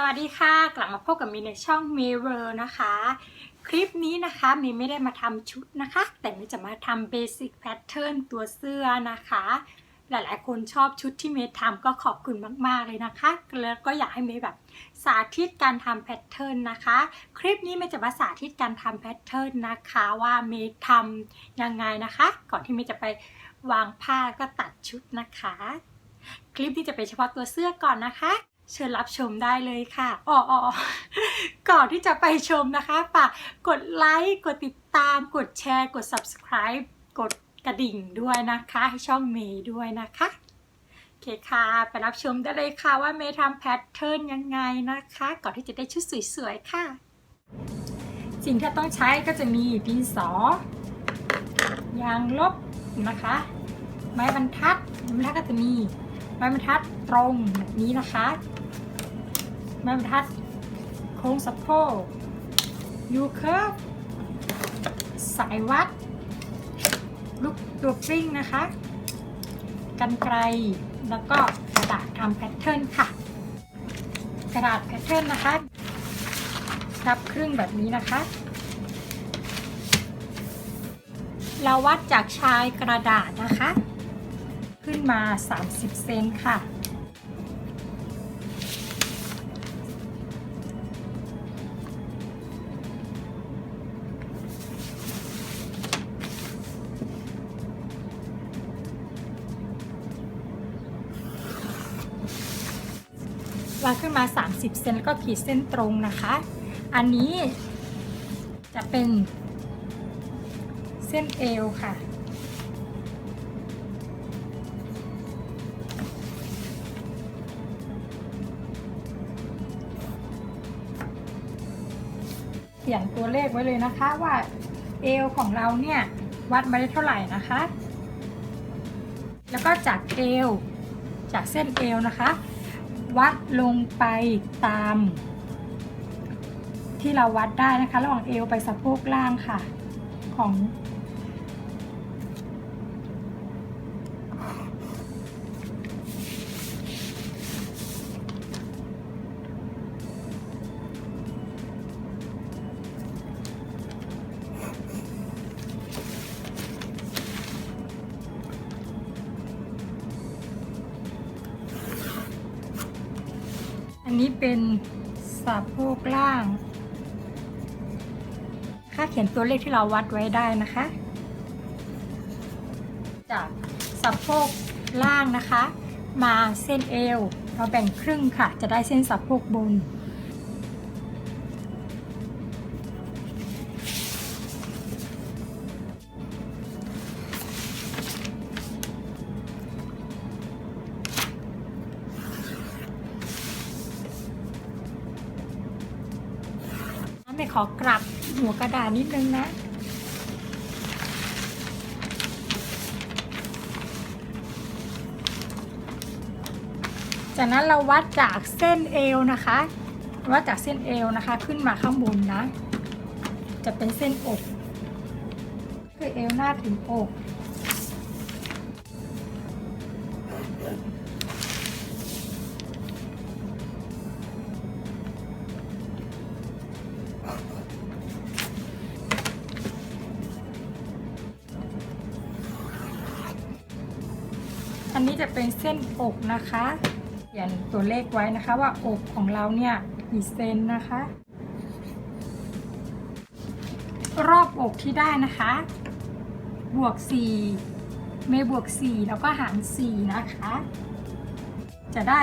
สวัสดีค่ะ กลับมาพบกับมีในช่อง m i r r o r นะคะ คลิปนี้นะคะมีไม่ได้มาทำชุดนะคะ แต่มีจะมาทำ Basic Pattern ตัวเสื้อนะคะ หลายๆ คนชอบชุดที่เมย์ทำก็ขอบคุณมากๆเลยนะคะ แล้วก็อยากให้เมย์แบบสาธิตการทำแพทเทิร์นนะคะ คลิปนี้เมย์จะมาสาธิตการทำแพทเทิร์นนะคะว่าเมย์ทำยังไงนะคะ ก่อนที่เมย์จะไปวางผ้าก็ตัดชุดนะคะ คลิปนี้จะเป็นเฉพาะตัวเสื้อก่อนนะคะ เชิญรับชมได้เลยค่ะอ๋อออก่อนที่จะไปชมนะคะฝากกดไลค์ กดติดตาม กดแชร์ กด subscribe กดกระดิ่งด้วยนะคะ ให้ช่องเมย์ด้วยนะคะ โอเคค่ะ ไปรับชมได้เลยค่ะว่าเมย์ทำแพทเทิร์นยังไงนะคะ ก่อนที่จะได้ชุดสวยๆ ค่ะ สิ่งที่ต้องใช้ก็จะมีดินสอยางลบนะคะ ไม้บรรทัดไม้บรรทัดก็จะมีไม้บรรทัดตรงแบบนี้นะคะ ไม้บรรทัด โค้งสะโพกยูเคิร์ฟสายวัด ลูกตัวปริ้งนะคะ กันไกล แล้วก็กระดาษทำแพทเทิร์นค่ะ กระดาษแพทเทิร์นนะคะทับครึ่งแบบนี้นะคะ เราวัดจากชายกระดาษนะคะ ขึ้นมา 30 เซนค่ะ วาขึ้นมา 30 เซนแล้วก็ขีดเส้นตรงนะคะ อันนี้จะเป็นเส้นเอวค่ะ เขียนตัวเลขไว้เลยนะคะว่าเอวของเราเนี่ยวัดมาได้เท่าไหร่นะคะ แล้วก็จากเอวจากเส้นเอวนะคะ วัดลงไปตาม ที่เราวัดได้นะคะ ระหว่างเอวไปสะโพกล่างค่ะ ของ นี้เป็นสะโพกล่าง ค่าเขียนตัวเลขที่เราวัดไว้ได้นะคะ จากสะโพกล่างนะคะ มาเส้นเอว เราแบ่งครึ่งค่ะ จะได้เส้นสะโพกบน ไม่ขอกลับหัวกระดาษนิดนึงนะ จากนั้นเราวัดจากเส้นเอวนะคะ วัดจากเส้นเอวนะคะ ขึ้นมาข้างบนนะ จะเป็นเส้นอก คือเอวหน้าถึงอก เป็นเส้นอกนะคะเขียนตัวเลขไว้นะคะว่าอกของเราเนี่ยกี่เซนนะคะ รอบอกที่ได้นะคะ บวก 4 เมบวก 4 แล้วก็หาร 4 นะคะ จะได้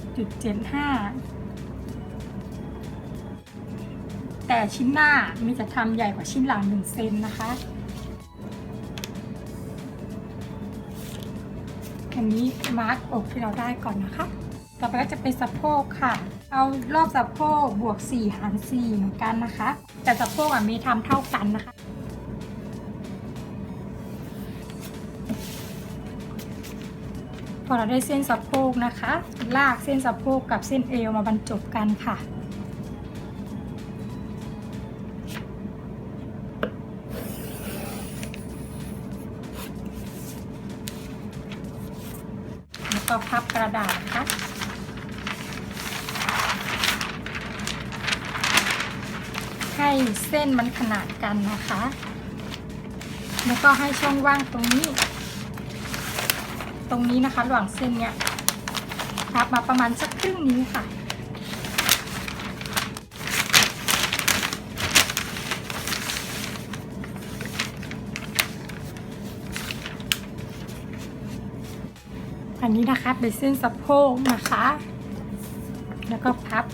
21.75 แต่ชิ้นหน้ามีจะทำใหญ่กว่าชิ้นหลัง 1 เซนนะคะ อันนี้มาร์กอกที่เราได้ก่อนนะคะ ต่อไปก็จะเป็นสะโพกค่ะ เอารอบสะโพกบวก 4 หาร4เหมือนกันนะคะ แต่สะโพกอะมีทำเท่ากันนะคะพอเราได้เส้นสะโพกนะคะ ลากเส้นสะโพกกับเส้นเอวมาบรรจบกันค่ะ นมันขนาดกันนะคะ แล้วก็ให้ช่องว่างตรงนี้ ตรงนี้นะคะ ระหว่างเส้นเนี่ยพับมาประมาณสักครึ่งนิ้วค่ะ อันนี้นะคะเป็นเส้นสะโพกนะคะ แล้วก็พับ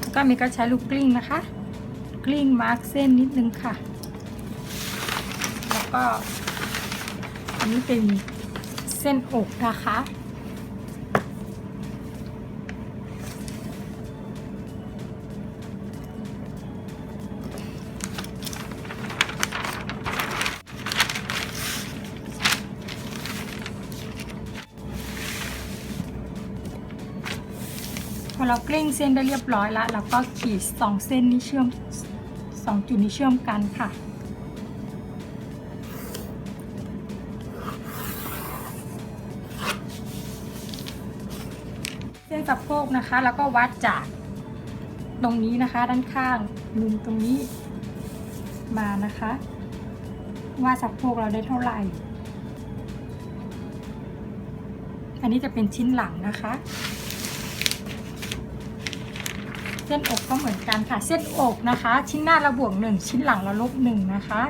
แล้วก็มีก็ใช้ลูกกลิ้งนะคะ กลิ้งมาร์กเส้นนิดนึงค่ะ แล้วก็ อันนี้เป็นเส้นอกนะคะพอเราเกลี้งเส้นได้เรียบร้อยแล้วเราก็ขีดสองเส้นนี้เชื่อม องจุดนี้เชื่อมกันค่ะ เส้นสะโพกนะคะ แล้วก็วัดจากตรงนี้นะคะ ด้านข้างมุมตรงนี้มานะคะ ว่าสะโพกเราได้เท่าไหร่ อันนี้จะเป็นชิ้นหลังนะคะ ส้นอกก็เหมือนกันค่ะ เส้นอกนะคะ ชิ้นหน้าเราบวกหนึ่งชิ้นหลังเราลบหนึ่งนะคะ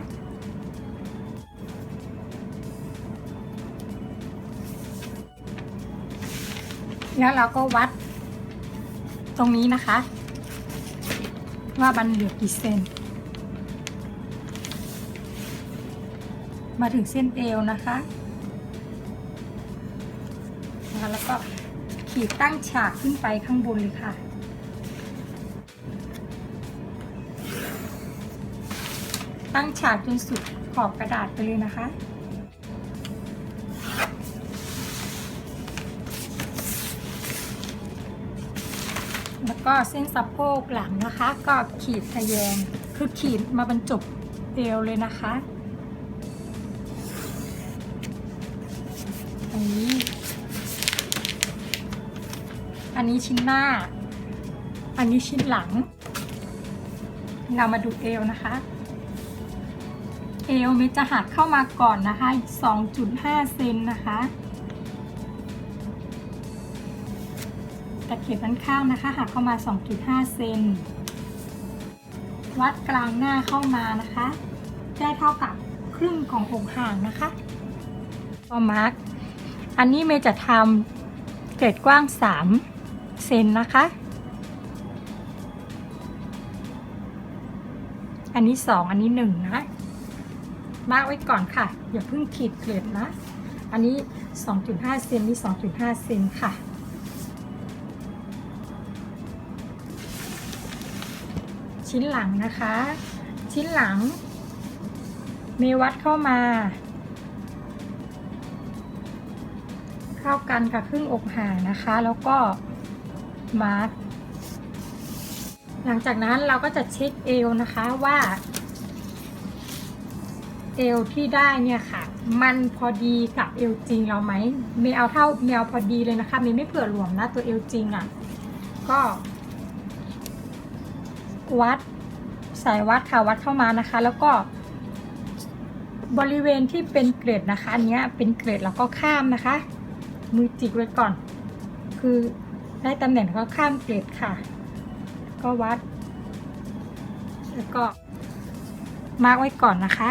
แล้วเราก็วัดตรงนี้นะคะ ว่ามันเหลือกี่เซนมาถึงเส้นเอวนะคะนะคะแล้วก็ขีดตั้งฉากขึ้นไปข้างบนเลยค่ะ ตั้งฉากจนสุดขอบกระดาษไปเลยนะคะ แล้วก็เส้นสะโพกหลังนะคะ ก็ขีดทะแยง คือขีดมาบรรจบเอวเลยนะคะตรงนี้ อันนี้ชิ้นหน้า อันนี้ชิ้นหลัง เรามาดูเอวนะคะ อวเมย์จะหักเข้ามาก่อนนะคะอีก2.5 เซนนะคะตะเข็บด้านข้างนะคะหักเข้ามา 2.5 เซนวัดกลางหน้าเข้ามานะคะ ได้เท่ากับครึ่งของอกห่างนะคะก็มาร์กอันนี้เมย์จะทำเกรดกว้าง 3 เซนนะคะ อันนี้ 2 อันนี้ 1 นะ มาร์กไว้ก่อนค่ะ อย่าเพิ่งขีดเกรดนะ อันนี้ 2.5 เซนนี่ 2.5 เซนค่ะชิ้นหลังนะคะ ชิ้นหลัง เมวัดเข้ามา เข้ากันกับครึ่งอกห่างนะคะ แล้วก็มาร์กหลังจากนั้นเราก็จะเช็คเอวนะคะว่า เอวที่ได้เนี่ยค่ะ มันพอดีกับเอวจริงเราไหมเมย์เอาเท่าเมย์เอพอดีเลยนะคะเมยไม่เผื่อหลวมนะตัวเอวจริงอะ่ะ ก็ วัดสายวัดค่ะวัดเข้ามานะคะ แล้วก็ บริเวณที่เป็นเกรดนะคะ อันนี้เป็นเกรดแล้วก็ข้ามนะคะ มือจิกไว้ก่อน คือได้ตำแหน่งก็ข้ามเกรดค่ะ ก็วัด แล้วก็มาร์กไว้ก่อนนะคะ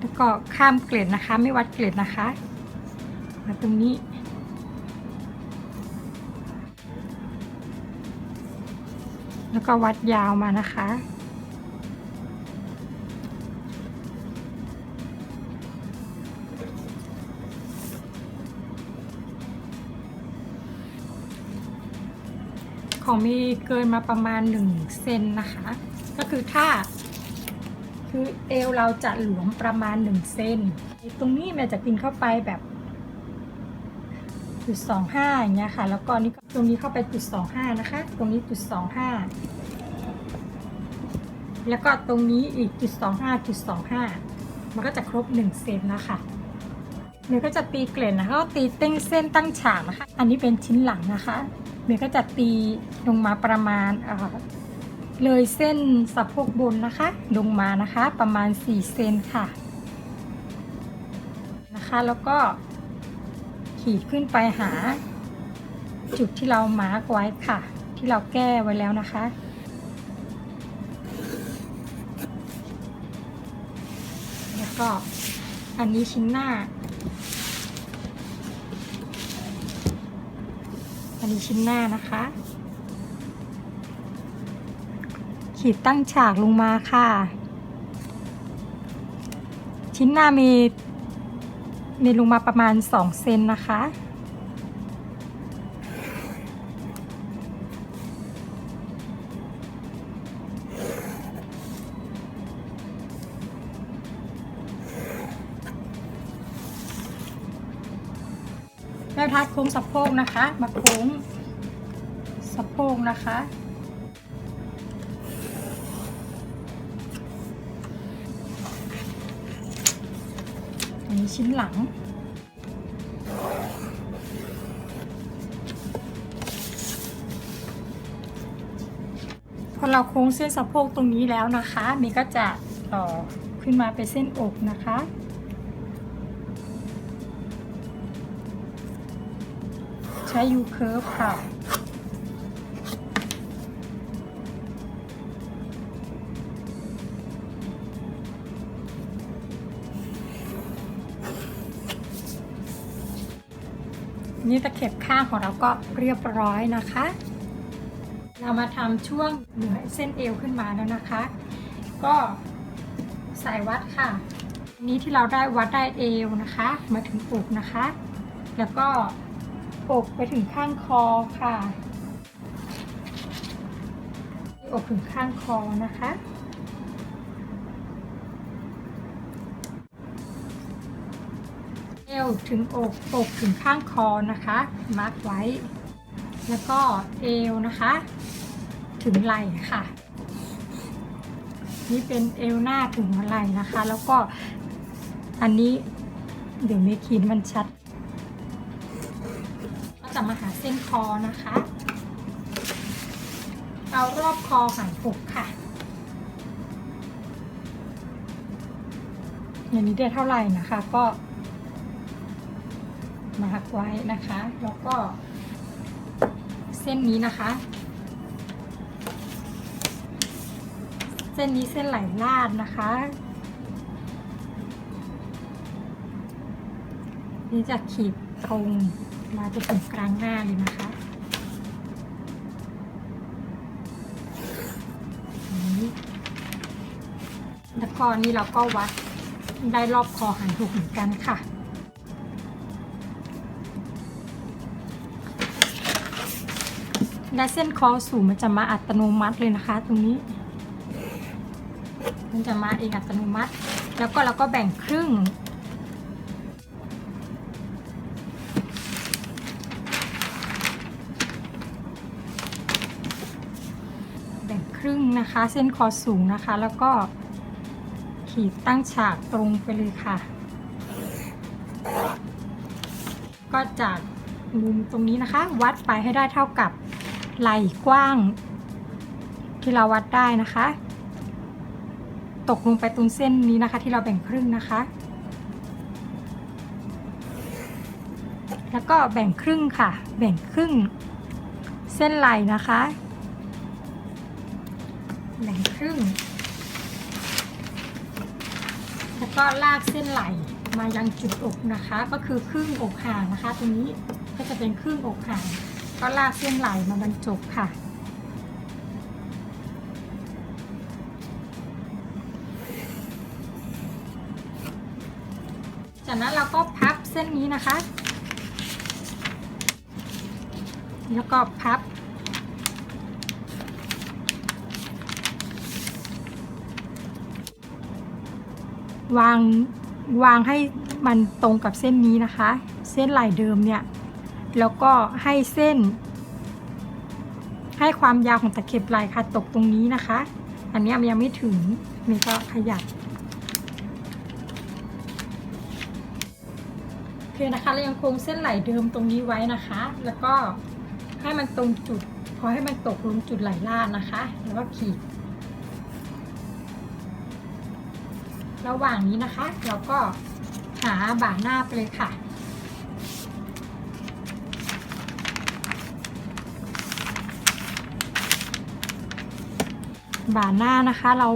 แล้วก็ข้ามเกรดนะคะ ไม่วัดเกรดนะคะ มาตรงนี้ แล้วก็วัดยาวมานะคะของมีเกินมาประมาณ1เซนนะคะ ก็คือถ้า คือเอวเราจะหลวมประมาณ1เซนตรงนี้แม่จะกินเข้าไปแบบจุดสองห้าอย่างเงี้ยค่ะ แล้วก็นี่ตรงนี้เข้าไปจุดสองห้านะคะ ตรงนี้จุดสองห้าแล้วก็ตรงนี้อีกจุดสองห้าจุดสองห้ามันก็จะครบ1เซนนะคะเดี๋ยวก็จะตีเกล็ดนะคะก็ตีเต้งเส้นตั้งฉากนะคะ อันนี้เป็นชิ้นหลังนะคะเมย์ก็จะตีลงมาประมาณ เลยเส้นสะโพกบนนะคะ ลงมานะคะประมาณ 4 เซนค่ะ นะคะแล้วก็ขีดขึ้นไปหา จุดที่เรามาร์กไว้ค่ะ ที่เราแก้ไว้แล้วนะคะแล้วก็อันนี้ชิ้นหน้า อันนี้ชิ้นหน้านะคะ ขีดตั้งฉากลงมาค่ะ ชิ้นหน้ามีมีลงมาประมาณ 2 เซนนะคะ แล้วทัดโค้งสะโพกนะคะ มาโค้งสะโพกนะคะ ชิ้นหลัง พอเราโค้งเส้นสะโพกตรงนี้แล้วนะคะมย์ก็จะต่อขึ้นมาเป็นเส้นอกนะคะใช้ U curve ค่ะ นี่ตะเข็บข้างของเราก็เรียบร้อยนะคะ เรามาทำช่วงเหนือเส้นเอวขึ้นมาแล้วนะคะ ก็สายวัดค่ะนนี้ที่เราได้วัดได้เอวนะคะ มาถึงอกนะคะ แล้วก็อกไปถึงข้างคอค่ะอกถึงข้างคอนะคะ เอ วถึงอกอกถึงข้างคอนะคะ มาร์กไว้ แล้วก็เอวนะคะ ถึงไหล่ค่ะ นี่เป็นเอวหน้าถึงหัวไหล่นะคะ แล้วก็อันนี้เดี๋ยวเมคินมันชัดก็จะมาหาเส้นคอนะคะเอารอบคอหางอกค่ะ อย่างนี้ได้เท่าไหร่นะคะก็ มาหักไว้นะคะ แล้วก็เส้นนี้นะคะ เส้นนี้เส้นไหลลาดนะคะ นี่จะขีดตรงมาจะถึงกลางหน้าเลยนะคะแล้วก็นี่เราก็วัดได้รอบคอหันถูกเหมือนกันค่ะ และเส้นคอสูงมันจะมาอัตโนมัติเลยนะคะ ตรงนี้ มันจะมาเองอัตโนมัติ แล้วก็เราก็แบ่งครึ่ง แบ่งครึ่งนะคะ เส้นคอสูงนะคะ แล้วก็ขีดตั้งฉากตรงไปเลยค่ะ ก็จากมุมตรงนี้นะคะ วัดไปให้ได้เท่ากับ ไหล่กว้าง ที่เราวัดได้นะคะ ตกลงไปตรงเส้นนี้นะคะ ที่เราแบ่งครึ่งนะคะ แล้วก็แบ่งครึ่งค่ะ แบ่งครึ่ง เส้นไหล่นะคะ แบ่งครึ่ง แล้วก็ลากเส้นไหล่มายังจุดอกนะคะ ก็คือครึ่งอกห่างนะคะ ตรงนี้ก็จะเป็นครึ่งอกห่าง ก็ลากเส้นไหลมาบรรจบค่ะ จากนั้นเราก็พับเส้นนี้นะคะ แล้วก็พับวางวางให้มันตรงกับเส้นนี้นะคะ เส้นลายเดิมเนี่ย แล้วก็ให้เส้น ให้ความยาวของตะเข็บไหล่ค่ะ ตกตรงนี้นะคะ อันนี้มันยังไม่ถึงนี่ก็ขยับโอเคนะคะเรายังคงเส้นไหลเดิมตรงนี้ไว้นะคะ แล้วก็ให้มันตรงจุดพอให้มันตกลงจุดไหลลาดนะคะ แล้วก็ขีด ระหว่างนี้นะคะเราก็หาบ่าหน้าไปเลยค่ะ บ่าหน้านะคะเรา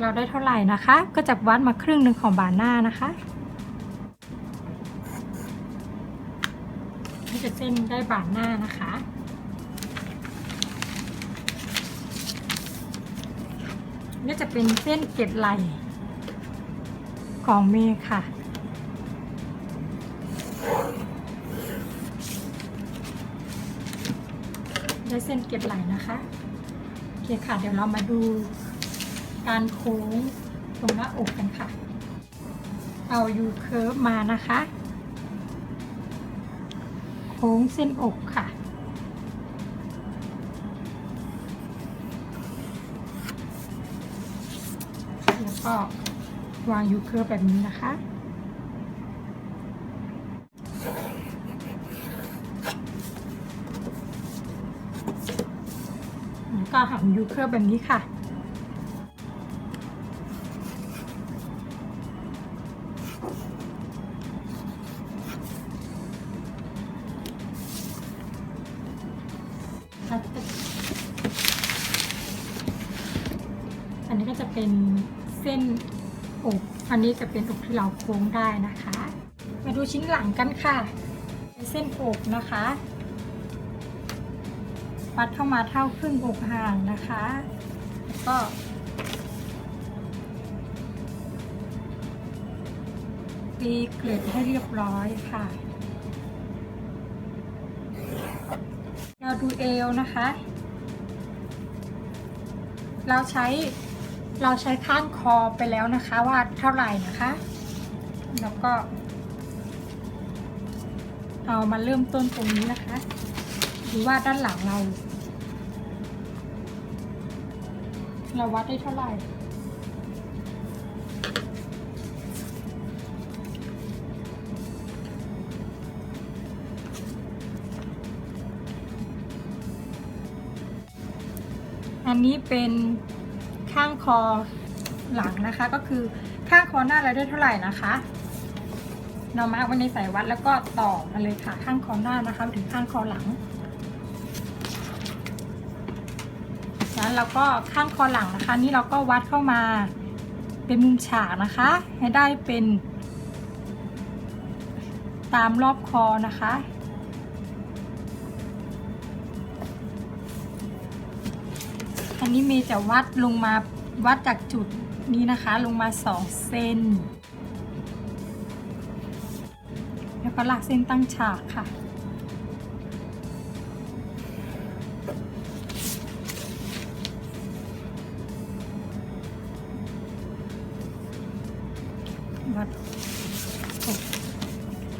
เราได้เท่าไหร่นะคะ ก็จะวัดมาครึ่งหนึ่งของบ่าหน้านะคะนี่จะเส้นได้บ่าหน้านะคะนี่จะเป็นเส้นเก็บไหลของเมย์ค่ะได้เส้นเก็บไหลนะคะ อเคค่ะ เดี๋ยวเรามาดูการโค้งตรงหน้าอกกันค่ะ เอายูเคิร์ฟมานะคะ โค้งเส้นอกค่ะ แล้วก็วางยูเคิร์ฟแบบนี้นะคะ แล้วก็หันยูเคิร์ฟแบบนี้ค่ะ อันนี้ก็จะเป็นเส้นอกอันนี้จะเป็นอกที่เราโค้งได้นะคะ มาดูชิ้นหลังกันค่ะเป็นเส้นอกนะคะ วัดเข้ามาเท่าครึ่งอกห่างนะคะ ก็ตีเกล็ดให้เรียบร้อยค่ะ เราดูเอวนะคะ เราใช้เราใช้ข้างคอไปแล้วนะคะว่าเท่าไหร่นะคะ แล้วก็ เอามาเริ่มต้นตรงนี้นะคะ ดูว่าด้านหลังเรา เราวัดได้เท่าไหร่ อันนี้เป็นข้างคอหลังนะคะก็คือข้างคอหน้าเราได้เท่าไหร่นะคะ เรามาร์กไว้ในสายวัดแล้วก็ต่อมาเลยค่ะข้างคอหน้านะคะถึงข้างคอหลังจาก นั้นเราก็ข้างคอหลังนะคะ นี่เราก็วัดเข้ามาเป็นมุมฉากนะคะ ให้ได้เป็น ตามรอบคอนะคะ อันนี้เมย์จะวัดลงมาวัดจากจุดนี้นะคะลงมา 2 เซน แล้วก็ลากเส้นตั้งฉากค่ะ ด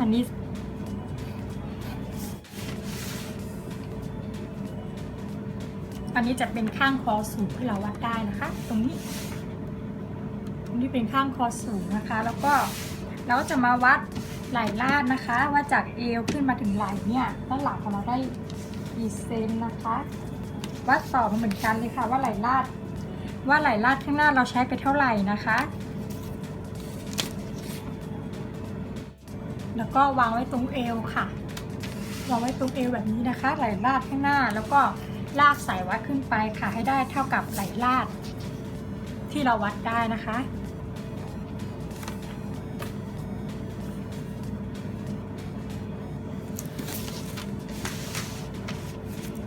อันนี้อันนี้จะเป็นข้างคอสูงที่เราวัดได้นะคะ ตรงนี้ ตรงนี้เป็นข้างคอสูงนะคะ แล้วก็เราก็จะมาวัดไหล่ลาดนะคะ ว่าจากเอวขึ้นมาถึงไหล่เนี่ยด้านหลังของเราได้กี่เซนนะคะ วัดต่อมาเหมือนกันเลยค่ะว่าไหล่ลาด ว่าไหล่ลาดข้างหน้าเราใช้ไปเท่าไหร่นะคะ แล้วก็วางไว้ตรงเอวค่ะ วางไว้ตรงเอวแบบนี้นะคะ ไหล่ลาดข้างหน้า แล้วก็ลากสายวัดขึ้นไปค่ะ ให้ได้เท่ากับไหล่ลาด ที่เราวัดได้นะคะ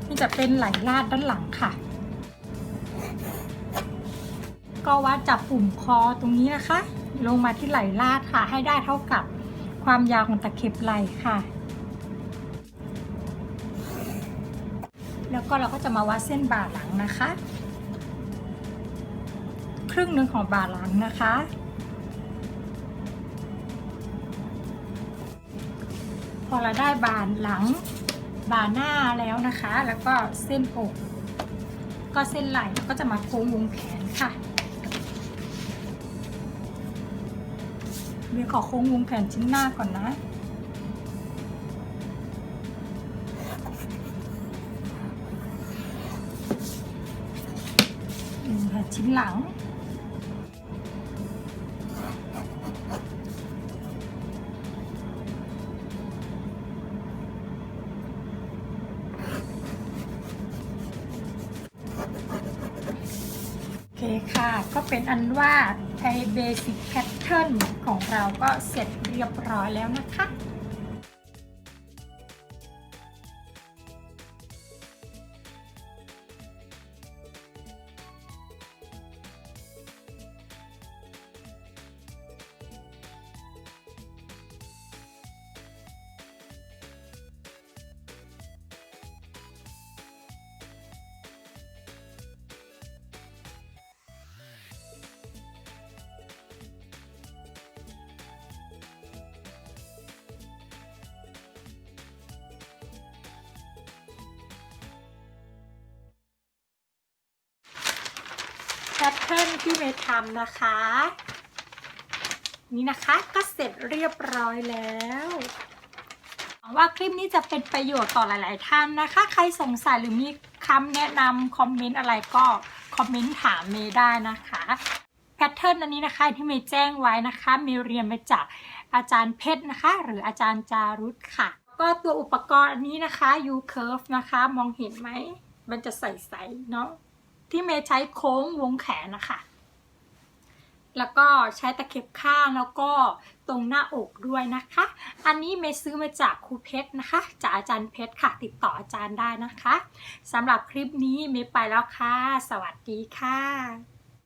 นี่จะเป็นไหล่ลาดด้านหลังค่ะ ก็วัดจับปุ่มคอตรงนี้นะคะ ลงมาที่ไหล่ลาดค่ะ ให้ได้เท่ากับ ความยาวของตะเข็บไหล่ค่ะ แล้วก็เราก็จะมาวัดเส้นบ่าหลังนะคะ ครึ่งหนึ่งของบ่าหลังนะคะ พอเราได้บ่าหลังบ่าหน้าแล้วนะคะ แล้วก็เส้นอก ก็เส้นไหล่ก็จะมาโค้งวงแขนค่ะ เดี๋ยวขอโค้งวงแขนชิ้นหน้าก่อนนะแผ่นชิ้นหลังโอเคค่ะ ก็เป็นอันว่าไทยเบสิกแเทิร์นของเราก็เสร็จเรียบร้อยแล้วนะคะ ทเทิร์นที่เมย์ทำนะคะ นี่นะคะก็เสร็จเรียบร้อยแล้วหวังว่าคลิปนี้จะเป็นประโยชน์ต่อหลาย ๆ ท่านนะคะ ใครสงสัยหรือมีคำแนะนำคอมเมนต์อะไรก็คอมเมนต์ถามเมย์ได้นะคะแพทเทิร์นอันนี้นะคะที่เมย์แจ้งไว้นะคะเมย์เรียนมาจากอาจารย์เพชรนะคะ หรืออาจารย์จารุธค่ะ ก็ตัวอุปกรณ์อันนี้นะคะ U curve นะคะ มองเห็นไหม มันจะใส ๆ เนาะ ที่เมย์ใช้โค้งวงแขนนะคะ แล้วก็ใช้ตะเข็บข้างแล้วก็ตรงหน้าอกด้วยนะคะ อันนี้เมย์ซื้อมาจากครูเพชรนะคะ จากอาจารย์เพชรค่ะ ติดต่ออาจารย์ได้นะคะสำหรับคลิปนี้เมย์ไปแล้วค่ะ สวัสดีค่ะ